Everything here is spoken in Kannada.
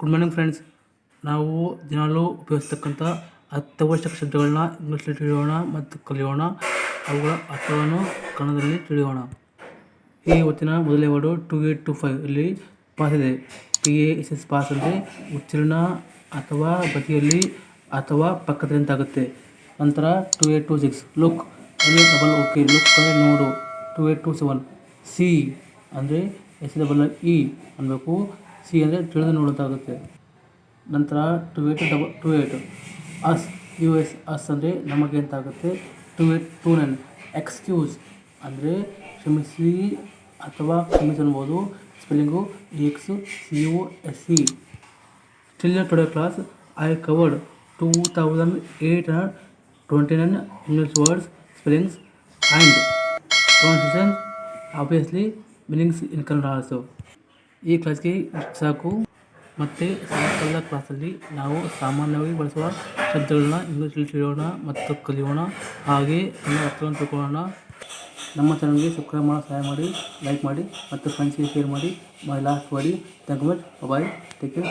ಗುಡ್ ಮಾರ್ನಿಂಗ್ ಫ್ರೆಂಡ್ಸ್ ನಾವು ದಿನಾಲೂ ಉಪಯೋಗಿಸ್ತಕ್ಕಂಥ ಅತ್ಯವಶ್ಯಕ ಶಬ್ದಗಳನ್ನ ಇಂಗ್ಲೀಷಲ್ಲಿ ತಿಳಿಯೋಣ ಮತ್ತು ಕಲಿಯೋಣ. ಅವುಗಳ ಅರ್ಥವನ್ನು ಕನ್ನಡದಲ್ಲಿ ತಿಳಿಯೋಣ. ಈ ಹೊತ್ತಿನ ಮೊದಲನೇ word two eight two five ಇಲ್ಲಿ ಪಾಸ್ ಇದೆ. P A S S pass ಅಂದರೆ ಉತ್ತೀರ್ಣ ಅಥವಾ ಬದಿಯಲ್ಲಿ ಅಥವಾ ಪಕ್ಕದಲ್ಲಿ ಅಂತಾಗುತ್ತೆ ನಂತರ two eight two six look ಅಂದರೆ ಡಬಲ್ ಓಕೆ ಲುಕ್ ಅಂದರೆ ನೋಡು. Two eight two seven see ಅಂದರೆ ಎಸ್ ಡಬಲ್ ಇ ಅನ್ನಬೇಕು. ಸಿ ಅಂದರೆ ತಿಳಿದು ನೋಡೋದಾಗುತ್ತೆ. ನಂತರ two eight double two eight us, U S, us ಅಂದರೆ ನಮಗೆ ಅಂತ ಆಗುತ್ತೆ two eight, two nine, excuse ಅಂದರೆ ಕ್ಷಮಿಸಿ ಅಥವಾ ಕ್ಷಮಿಸಿ ಅನ್ಬೋದು. Spelling X C U S C still today class I covered two thousand eight hundred twenty nine English words spellings and pronunciation obviously meanings in Kannada also ಈ ಕ್ಲಾಸ್ಗೆ ಸಾಕು. ಮತ್ತು ಸಾಯಂಕಾಲದ ಕ್ಲಾಸಲ್ಲಿ ನಾವು ಸಾಮಾನ್ಯವಾಗಿ ಬಳಸುವ ಶಬ್ದಗಳನ್ನ ಇಂಗ್ಲೀಷಲ್ಲಿ ತಿಳಿಯೋಣ ಮತ್ತು ಕಲಿಯೋಣ. ಹಾಗೆ ಕನ್ನಡ ಅರ್ಥವನ್ನು ತಿಳ್ಕೊಳ್ಳೋಣ. ನಮ್ಮ ಚಾನಲ್ಗೆ ಸಬ್ಸ್ಕ್ರೈಬ್ ಮಾಡೋ, ಸಹಾಯ ಮಾಡಿ, ಲೈಕ್ ಮಾಡಿ ಮತ್ತು ಫ್ರೆಂಡ್ಸ್ಗೆ ಶೇರ್ ಮಾಡಿ. ಬಾಯ್ ಲಾಸ್ಟ್ ಮಾಡಿ thank you much bye take care